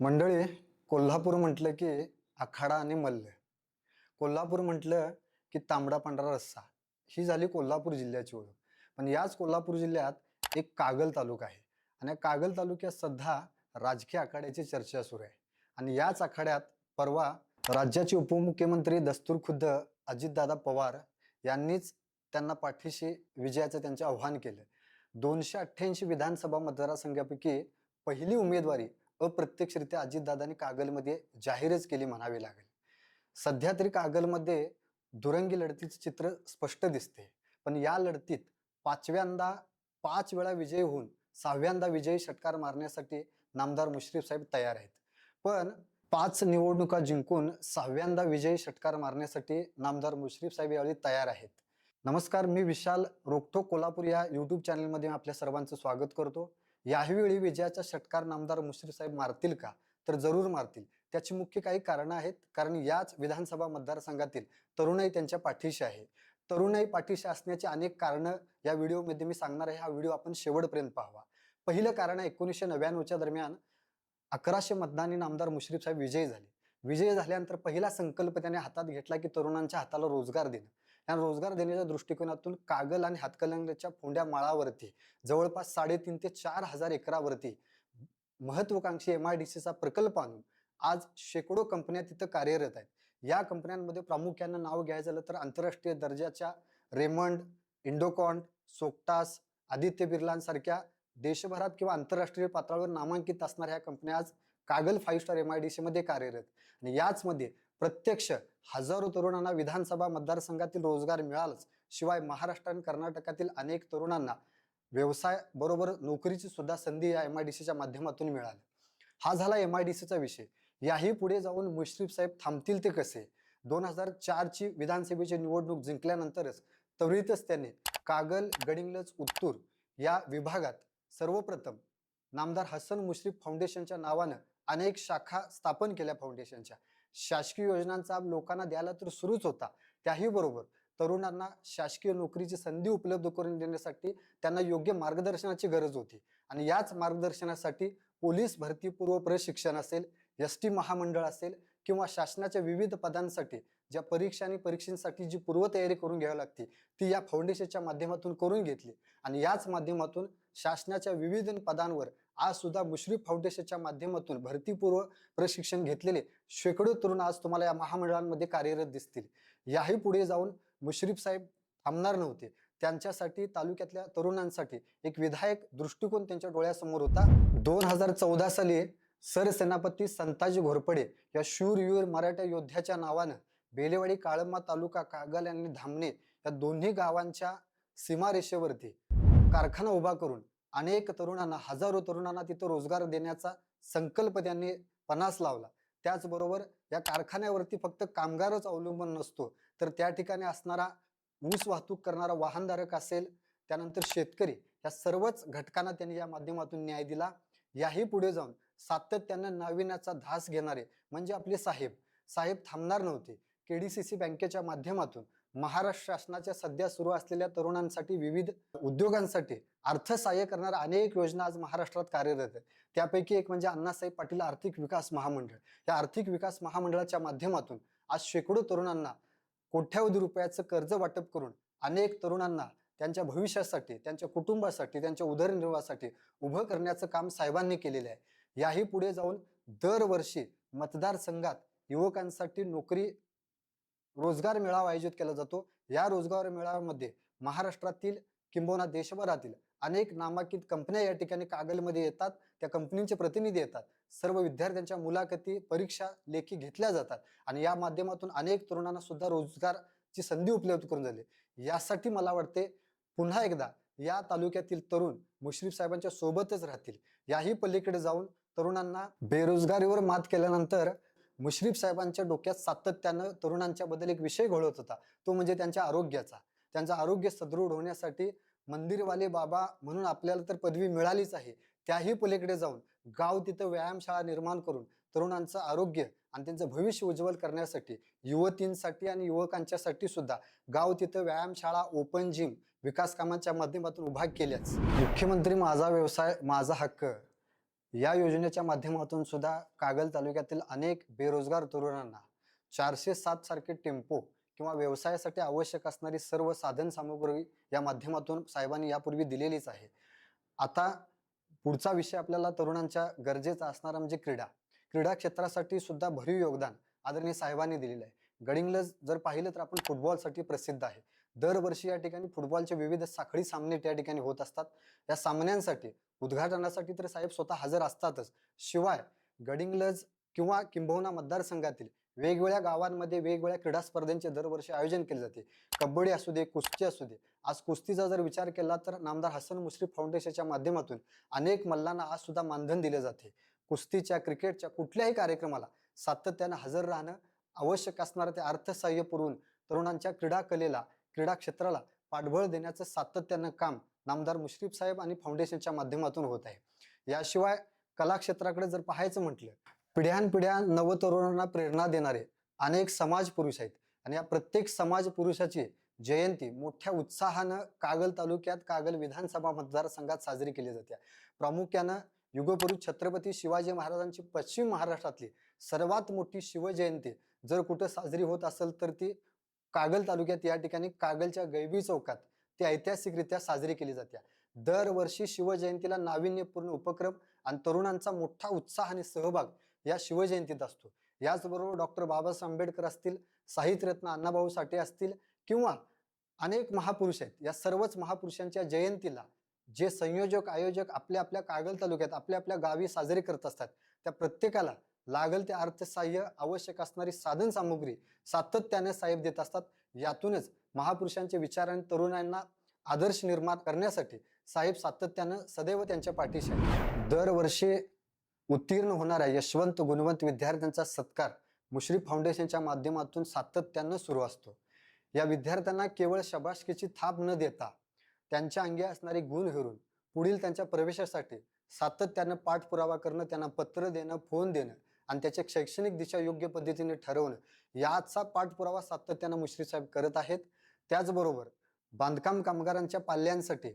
मंडळी कोल्हापूर म्हटलं की आखाडा आणि मल्ल. कोल्हापूर म्हटलं की तांबडा पांढरा रस्सा. ही झाली कोल्हापूर जिल्ह्याची ओळख. पण याच कोल्हापूर जिल्ह्यात एक कागल तालुका आहे. आणि या कागल तालुक्यात सध्या राजकीय आखाड्याची चर्चा सुरू आहे. आणि याच आखाड्यात परवा राज्याचे उपमुख्यमंत्री दस्तूर खुद्द अजितदादा पवार यांनीच त्यांना पाठीशी विजयाचं त्यांचे आव्हान केलं. दोनशे अठ्ठ्याऐंशी विधानसभा मतदारसंघापैकी पहिली उमेदवारी अप्रत्यक्षरित्या अजितदादांनी कागलमध्ये जाहीरच केली म्हणावी लागेल. सध्या तरी कागलमध्ये दुरंगी लढतीचं चित्र स्पष्ट दिसते. पण या लढतीत पाचव्यांदा पाच वेळा विजयी होऊन सहाव्यांदा विजयी षटकार मारण्यासाठी नामदार मुश्रीफ साहेब तयार आहेत. पण पाच निवडणुका जिंकून सहाव्यांदा विजयी षटकार मारण्यासाठी नामदार मुश्रीफ साहेब यावेळी तयार आहेत. नमस्कार मी विशाल रोखोक कोल्हापूर या यूट्यूब चॅनलमध्ये आपल्या सर्वांचं स्वागत करतो. याहीवेळी विजयाचा षटकार नामदार मुश्रीफ साहेब मारतील का? तर जरूर मारतील. त्याची मुख्य काही कारणं आहेत. कारण याच विधानसभा मतदारसंघातील तरुणाई त्यांच्या पाठीशी आहे. तरुणाई पाठीशी असण्याची अनेक कारणं या व्हिडिओमध्ये मी सांगणार आहे. हा व्हिडिओ आपण शेवटपर्यंत पाहावा. पहिलं कारण आहे एकोणीसशे नव्याण्णवच्या दरम्यान अकराशे मतदानी नामदार मुश्रीफ साहेब विजयी झाले. विजयी झाल्यानंतर पहिला संकल्प त्याने हातात घेतला की तरुणांच्या हाताला रोजगार देणं. या रोजगार देण्याच्या दृष्टिकोनातून कागल आणि हातकलंगच्या फोंड्या माळावरती जवळपास साडेतीन ते चार हजार एकरावरती महत्वाकांक्षी एम आय डी सीचा प्रकल्प आणून आज शेकडो कंपन्या तिथं कार्यरत आहेत. या कंपन्यांमध्ये प्रामुख्यानं नाव घ्यायचं झालं तर आंतरराष्ट्रीय दर्जाच्या रेमंड इंडोकॉन्ट सोक्टास आदित्य बिर्लांसारख्या देशभरात किंवा आंतरराष्ट्रीय पातळीवर नामांकित असणाऱ्या ह्या कंपन्या आज Kagal five star M I D सीमध्ये कार्यरत आणि याचमध्ये प्रत्यक्ष हजारो तरुणांना विधानसभा मतदारसंघातील रोजगार मिळालाच. शिवाय महाराष्ट्र आणि कर्नाटकातील अनेक तरुणांना व्यवसाय बरोबर नोकरीची सुद्धा संधी या एम आय डी सीच्या माध्यमातून मिळाली. हा झाला एम आय डी सीचा विषय. याही पुढे जाऊन मुश्रीफ साहेब थांबतील ते कसे? दोन हजार चारची विधानसभेची निवडणूक जिंकल्यानंतरच त्वरितच त्याने कागल गडिंगलज उत्तूर या विभागात सर्वप्रथम नामदार हसन मुश्रीफ फाउंडेशनच्या नावानं अनेक शाखा स्थापन केल्या फाउंडेशनच्या. शासकीय योजनांचा लोकांना द्यायला तर सुरूच होता. त्याही बरोबर तरुणांना शासकीय नोकरीची संधी उपलब्ध करून देण्यासाठी त्यांना योग्य मार्गदर्शनाची गरज होती. आणि याच मार्गदर्शनासाठी पोलीस भरतीपूर्व प्रशिक्षण असेल एस टी महामंडळ असेल किंवा शासनाच्या विविध पदांसाठी ज्या परीक्षा आणि परीक्षेसाठी जी पूर्वतयारी करून घ्यावी लागते ती या फाउंडेशनच्या माध्यमातून करून घेतली. आणि याच माध्यमातून शासनाच्या विविध पदांवर आज सुद्धा मुश्रीफ फाउंडेशनच्या माध्यमातून भरतीपूर्व प्रशिक्षण घेतलेले शेकडो तरुण आज तुम्हाला या महामंडळांमध्ये कार्यरत दिसतील. याही पुढे जाऊन मुश्रीफ साहेब थांबणार नव्हते. त्यांच्यासाठी तालुक्यातल्या तरुणांसाठी एक विधायक दृष्टिकोन त्यांच्या डोळ्यासमोर होता. दोन हजार चौदा साली सरसेनापती संताजी घोरपडे या शूरवीर मराठा योद्ध्याच्या नावानं बेलेवाडी काळंबा तालुका कागल आणि धामणे या दोन्ही गावांच्या सीमारेषेवरती कारखाना उभा करून अनेक तरुणांना हजारो तरुणांना तिथं रोजगार देण्याचा संकल्प त्यांनी पणास लावला. त्याचबरोबर या कारखान्यावरती फक्त कामगारच अवलंबून नसतो. तर त्या ठिकाणी असणारा ऊस वाहतूक करणारा वाहनधारक असेल त्यानंतर शेतकरी या सर्वच घटकांना त्यांनी या माध्यमातून न्याय दिला. याही पुढे जाऊन सातत्यानं नाविन्याचा धास घेणारे म्हणजे आपले साहेब. साहेब थांबणार नव्हते. केडीसीसी बँकेच्या माध्यमातून महाराष्ट्र शासनाच्या सध्या सुरू असलेल्या तरुणांसाठी विविध उद्योगांसाठी अर्थसहाय्य करणाऱ्या अनेक योजना आज महाराष्ट्रात कार्यरत आहेत. त्यापैकी एक म्हणजे अण्णासाहेब पाटील आर्थिक विकास महामंडळ. या आर्थिक विकास महामंडळाच्या माध्यमातून आज शेकडो तरुणांना कोट्यावधी रुपयाचं कर्ज वाटप करून अनेक तरुणांना त्यांच्या भविष्यासाठी त्यांच्या कुटुंबासाठी त्यांच्या उदरनिर्वाहासाठी उभं करण्याचं काम साहेबांनी केलेलं आहे. याही पुढे जाऊन दरवर्षी मतदारसंघात युवकांसाठी नोकरी रोजगार मेळावा आयोजित केला जातो. या रोजगार मेळाव्यामध्ये महाराष्ट्रातील किंबहुना देशभरातील अनेक नामांकित कंपन्या या ठिकाणी कागलमध्ये येतात. त्या कंपनीचे प्रतिनिधी येतात. सर्व विद्यार्थ्यांच्या मुलाखती परीक्षा लेखी घेतल्या जातात आणि या माध्यमातून अनेक तरुणांना सुद्धा रोजगारची संधी उपलब्ध करून झाली. यासाठी मला वाटते पुन्हा एकदा या तालुक्यातील तरुण मुश्रीफ साहेबांच्या सोबतच राहतील. याही पलीकडे जाऊन तरुणांना बेरोजगारीवर मात केल्यानंतर मुश्रीफ साहेबांच्या डोक्यात सातत्यानं तरुणांच्या बद्दल एक विषय घोळत होता. तो म्हणजे त्यांच्या आरोग्याचा. त्यांचं आरोग्य सदृढ होण्यासाठी मंदिरवाले बाबा म्हणून आपल्याला तर पदवी मिळालीच आहे. त्याही पलीकडे जाऊन गाव तिथं व्यायामशाळा निर्माण करून तरुणांचं आरोग्य आणि त्यांचं भविष्य उज्ज्वल करण्यासाठी युवतींसाठी आणि युवकांच्यासाठी सुद्धा गाव तिथं व्यायामशाळा ओपन जिम विकास कामांच्या माध्यमातून उभा केल्याच. मुख्यमंत्री माझा व्यवसाय माझा हक्क. या योजनेच्या माध्यमातून सुद्धा कागल तालुक्यातील अनेक बेरोजगार तरुणांना चारशे सात सारखे टेम्पो किंवा व्यवसायासाठी आवश्यक असणारी सर्व साधन सामुग्री या माध्यमातून साहेबांनी यापूर्वी दिलेलीच आहे. आता पुढचा विषय आपल्याला तरुणांच्या गरजेचा असणारा म्हणजे क्रीडा. क्रीडा क्षेत्रासाठी सुद्धा भरीव योगदान आदरणीय साहेबांनी दिलेलं आहे. गडिंग्लज जर पाहिलं तर आपण फुटबॉलसाठी प्रसिद्ध आहे. दरवर्षी या ठिकाणी फुटबॉलचे विविध साखळी सामने त्या ठिकाणी होत असतात. या सामन्यांसाठी उद्घाटनासाठी तर साहेब स्वतः हजर असतातच. शिवाय गडिंग्लज किंवा किंबहुना मतदारसंघातील वेगवेगळ्या गावांमध्ये वेगवेगळ्या क्रीडा स्पर्धांचे दरवर्षी आयोजन केले जाते. कबड्डी असू दे कुस्ती असू दे. आज कुस्तीचा जर विचार केला तर नामदार हसन मुश्रीफ फाउंडेशनच्या माध्यमातून अनेक मल्लांना आज सुद्धा मानधन दिले जाते. कुस्तीच्या क्रिकेटच्या कुठल्याही कार्यक्रमाला सातत्यानं हजर राहणं आवश्यक असणारं ते अर्थसहाय्य पुरवून तरुणांच्या क्रीडा कलेला क्रीडा क्षेत्राला पाठबळ देण्याचं सातत्यानं काम नामदार मुश्रीफ साहेब आणि फाउंडेशनच्या माध्यमातून होत आहे. याशिवाय कला क्षेत्राकडे जर पाहायचं म्हटलं पिढ्यानपिढ्या नवतरुणांना प्रेरणा देणारे अनेक समाज पुरुष आहेत. आणि या प्रत्येक समाज पुरुषाची जयंती मोठ्या उत्साहानं कागल तालुक्यात कागल विधानसभा मतदारसंघात साजरी केली जाते. प्रामुख्यानं युगपुरुष छत्रपती शिवाजी महाराजांची पश्चिम महाराष्ट्रातली सर्वात मोठी शिवजयंती जर कुठं साजरी होत असेल तर ती कागल तालुक्यात या ठिकाणी कागलच्या गैबी चौकात ती ऐतिहासिकरित्या साजरी केली जाते. दरवर्षी शिवजयंतीला नाविन्यपूर्ण उपक्रम आणि तरुणांचा मोठा उत्साह आणि सहभाग या शिवजयंतीत असतो. याचबरोबर डॉक्टर बाबासाहेब आंबेडकर असतील साहित्यरत्न अण्णाभाऊ साठे असतील किंवा अनेक महापुरुष आहेत. या सर्वच महापुरुषांच्या जयंतीला जे संयोजक आयोजक आपल्या आपल्या कागल तालुक्यात आपल्या आपल्या गावी साजरे करत असतात त्या प्रत्येकाला लागल ते अर्थसहाय्य आवश्यक असणारी साधन सामुग्री सातत्याने साहेब देत असतात. यातूनच महापुरुषांचे विचार आणि तरुणांना आदर्श निर्माण करण्यासाठी साहेब सातत्यानं सदैव त्यांच्या पाठीशी दरवर्षी उत्तीर्ण होणाऱ्या यशवंत गुणवंत विद्यार्थ्यांचा सत्कार मुश्रीफ फाउंडेशनच्या माध्यमातून सातत्यानं सुरू असतो. या विद्यार्थ्यांना केवळ शबाशकीची थाप न देता त्यांच्या अंगी असणारे गुण हेरून पुढील त्यांच्या प्रवेशासाठी सातत्यानं पाठपुरावा करणं त्यांना पत्र देणं फोन देणं आणि त्याच्या शैक्षणिक दिशा योग्य पद्धतीने ठरवणं याचा पाठपुरावा सातत्यानं मुश्री साहेब करत आहेत. त्याचबरोबर बांधकाम कामगारांच्या पाल्यांसाठी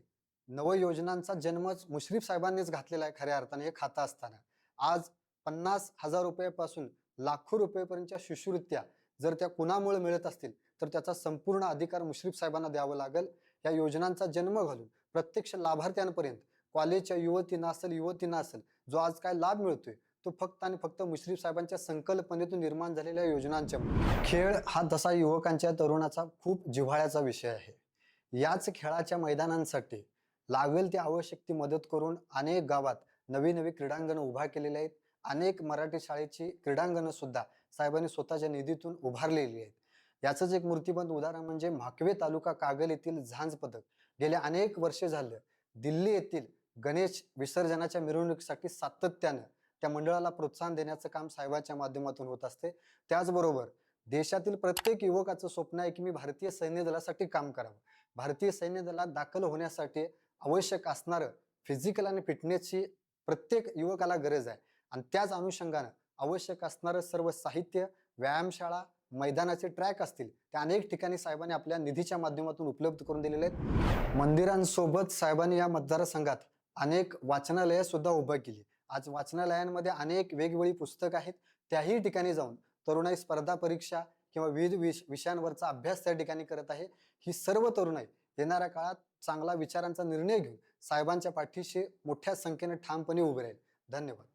नवयोजनांचा जन्मच मुश्रीफ साहेबांनीच घातलेला आहे खऱ्या अर्थाने हे खातं असताना. आज पन्नास हजार रुपयापासून लाखो रुपयेपर्यंतच्या शिष्यवृत्त्या जर त्या कुणामुळे मिळत असतील तर त्याचा संपूर्ण अधिकार मुश्रीफ साहेबांना द्यावं लागेल. या योजनांचा जन्म घालून प्रत्यक्ष लाभार्थ्यांपर्यंत कॉलेजच्या युवतींना असेल युवतींना असेल जो आज काय लाभ मिळतोय तो फक्त आणि फक्त मुश्रीफ साहेबांच्या संकल्पनेतून निर्माण झालेल्या योजनांच्या खेळ हा तसा युवकांच्या तरुणाचा खूप जिव्हाळ्याचा विषय आहे. याच खेळाच्या मैदानांसाठी लागेल ती आवश्यक ती मदत करून अनेक गावात नवी नवी क्रीडांगणं उभा केलेली आहेत. अनेक मराठी शाळेची क्रीडांगणं सुद्धा साहेबांनी स्वतःच्या निधीतून उभारलेली आहेत. याचंच एक मूर्तिबंध उदाहरण म्हणजे म्हाकवे तालुका कागल येथील झांज पथक गेल्या अनेक वर्षे झालं दिल्ली येथील गणेश विसर्जनाच्या मिरवणुकीसाठी सातत्यानं त्या मंडळाला प्रोत्साहन देण्याचं काम साहेबाच्या माध्यमातून होत असते. त्याचबरोबर देशातील प्रत्येक युवकाचं स्वप्न आहे की मी भारतीय सैन्य दलासाठी काम करावं. भारतीय सैन्य दलात दाखल होण्यासाठी आवश्यक असणारं फिजिकल आणि फिटनेसची प्रत्येक युवकाला गरज आहे. आणि त्याच अनुषंगानं आवश्यक असणारं सर्व साहित्य व्यायामशाळा मैदानाचे ट्रॅक असतील त्या अनेक ठिकाणी साहेबांनी आपल्या निधीच्या माध्यमातून उपलब्ध करून दिलेले आहेत. मंदिरांसोबत साहेबांनी या मतदारसंघात अनेक वाचनालयं सुद्धा उभं केली. आज वाचनालयांमध्ये अनेक वेगवेगळी पुस्तकं आहेत. त्याही ठिकाणी जाऊन तरुणाई स्पर्धा परीक्षा किंवा विविध विष विषयांवरचा अभ्यास त्या ठिकाणी करत आहे. ही सर्व तरुणाई येणाऱ्या काळात चांगला विचारांचा निर्णय घेऊन साहेबांच्या पाठीशी मोठ्या संख्येने ठामपणे उभे राहील. धन्यवाद.